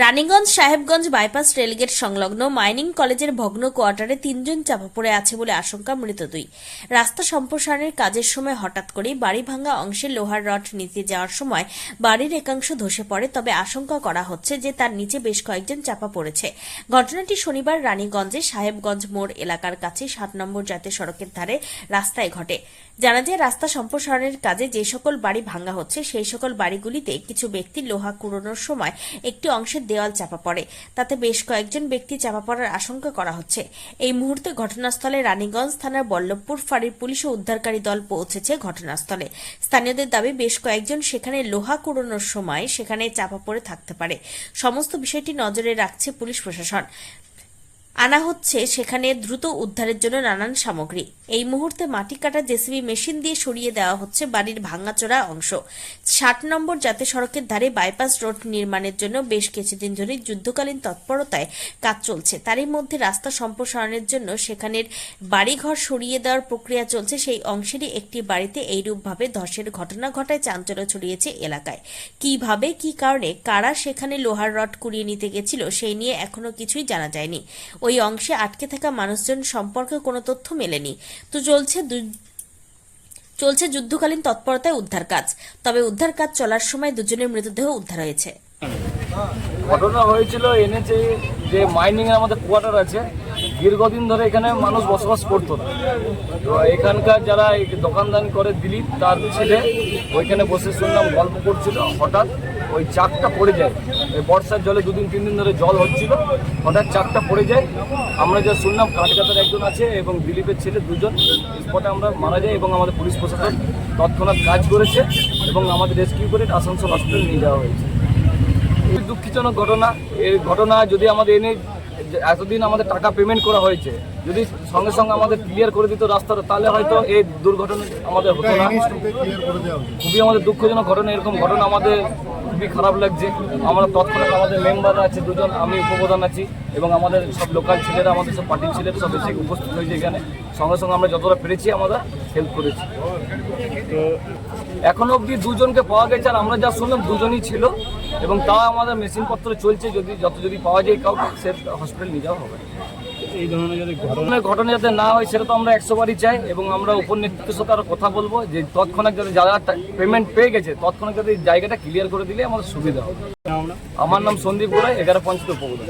Raniganj Sahebganj bypass rail gate সংলগ্ন mining কলেজের ভগ্ন কোয়ার্টারে তিনজন চাপা পড়ে আছে বলে আশঙ্কা মৃত দুই। রাস্তা সম্প্রসারণের কাজের সময় হঠাৎ করেই বাড়ি ভাঙা অংশে লোহার রড নিতে যাওয়ার সময় বাড়ির একাংশ ধসে পড়ে, তবে আশঙ্কা করা হচ্ছে যে তার নিচে বেশ কয়েকজন চাপা পড়েছে। ঘটনাটি শনিবার রানীগঞ্জে সাহেবগঞ্জ মোড় এলাকার কাছে সাত নম্বর জাতীয় সড়কের ধারে রাস্তায় ঘটে। জানা যায়, রাস্তা সম্প্রসারণের কাজে যে সকল বাড়ি ভাঙা হচ্ছে, সেই সকল বাড়িগুলিতে কিছু ব্যক্তি লোহা কুড়োনোর সময় একটি অংশের দেওয়াল চাপা পড়ে। তাতে বেশ কয়েকজন ব্যক্তি চাপা পড়ার আশঙ্কা করা হচ্ছে। এই মুহূর্তে ঘটনাস্থলে রানীগঞ্জ থানার বল্লভপুর ফাঁড়ির পুলিশ ও উদ্ধারকারী দল পৌঁছেছে ঘটনাস্থলে। স্থানীয়দের দাবি, বেশ কয়েকজন সেখানে লোহা কুড়োনোর সময় সেখানে চাপা পড়ে থাকতে পারে। সমস্ত বিষয়টি নজরে রাখছে পুলিশ প্রশাসন। আনা হচ্ছে সেখানে দ্রুত উদ্ধারের জন্য নানান সামগ্রী। এই মুহূর্তে মাটি কাটা জেসিবি মেশিন দিয়ে সরিয়ে দেওয়া হচ্ছে বাড়ির ভাঙাচোরা অংশ। ষাট নম্বর জাতীয় সড়কের ধারে বাইপাস রোড নির্মাণের জন্য বেশ কিছুদিন ধরে যুদ্ধকালীন তৎপরতায় কাজ চলছে। তারই মধ্যে রাস্তা সম্প্রসারণের জন্য সেখানের বাড়িঘর সরিয়ে দেওয়ার প্রক্রিয়া চলছে। সেই অংশেরই একটি বাড়িতে এইরূপভাবে ধসের ঘটনা ঘটায় চাঞ্চল্য ছড়িয়েছে এলাকায়। কীভাবে, কি কারণে, কারা সেখানে লোহার রড কুড়িয়ে নিতে গেছিল, সেই নিয়ে এখনও কিছুই জানা যায়নি। ওই অংশে আটকে থাকা মানুষজন সম্পর্কে কোনো তথ্য মেলেনি। তো চলছে চলছে যুদ্ধকালীন তৎপরতায় উদ্ধার কাজ। তবে উদ্ধার কাজ চলার সময় দুজনের মৃতদেহ উদ্ধার হয়েছে। ঘটনা হয়েছিল এনেছে যে মাইনিং এর আমাদের কোয়ার্টার আছে। দীর্ঘদিন ধরে এখানে মানুষ বসবাস করতো না। তো এখানকার যারা দোকানদানি করে দিলীপ, তার ছেলে, ওইখানে বসে শুনলাম গল্প করছিল হঠাৎ। ওই চাকটা পড়ে যায়। ওই বর্ষার জলে দুদিন তিন দিন ধরে জল হচ্ছিল। হঠাৎ চাকটা পড়ে যায়। আমরা যা শুনলাম কাঠকাতার একজন আছে এবং দিলীপের ছেলে দুজন। স্পটে আমরা মারা যাই এবং আমাদের পুলিশ প্রশাসন তৎক্ষণাৎ কাজ করেছে এবং আমাদের রেস্কিউ করে আসানসোল হসপিটালে নিয়ে যাওয়া হয়েছে। খুবই দুঃখজনক ঘটনা এই ঘটনা যদি আমাদের এনে এতদিন আমাদের টাকা পেমেন্ট করা হয়েছে যদি সঙ্গে সঙ্গে আমাদের ক্লিয়ার করে দিত রাস্তাটা তাহলে হয়তো এই দুর্ঘটনা আমাদের হতো না। খুবই আমাদের দুঃখজনক ঘটনা এরকম ঘটনা আমাদের খুবই খারাপ লাগছে। আমরা তৎক্ষণাৎ আমাদের মেম্বার আছে দুজন, আমি উপপ্রধান আছি এবং আমাদের সব লোকাল ছেলেরা, আমাদের সব পার্টির ছেলেরা সব এসে উপস্থিত হয়েছে এখানে। সঙ্গে সঙ্গে আমরা যতটা পেরেছি আমরা হেল্প করেছি। তো এখনও অবধি দুজনকে পাওয়া গেছে আর আমরা যা শুনলাম দুজনই ছিল এবং তা আমাদের মেশিনপত্র চলছে যদি যত যদি পাওয়া যায় কাউকে সে হসপিটাল নিয়ে যাওয়া হবে। এই ধরনের যদি ঘটনা ঘটনা যাতে না হয় সেটা তো আমরা একশো বারই চাই এবং আমরা উপর নেতৃত্বের সাথে আরও কথা বলব যে তৎক্ষণাৎ যাতে যারা পেমেন্ট পেয়ে গেছে তৎক্ষণাৎ যাতে জায়গাটা ক্লিয়ার করে দিলে আমাদের সুবিধা হবে। আমার নাম সন্দীপ গোড়াই এগারো পঞ্চায়েত উপপ্রধান।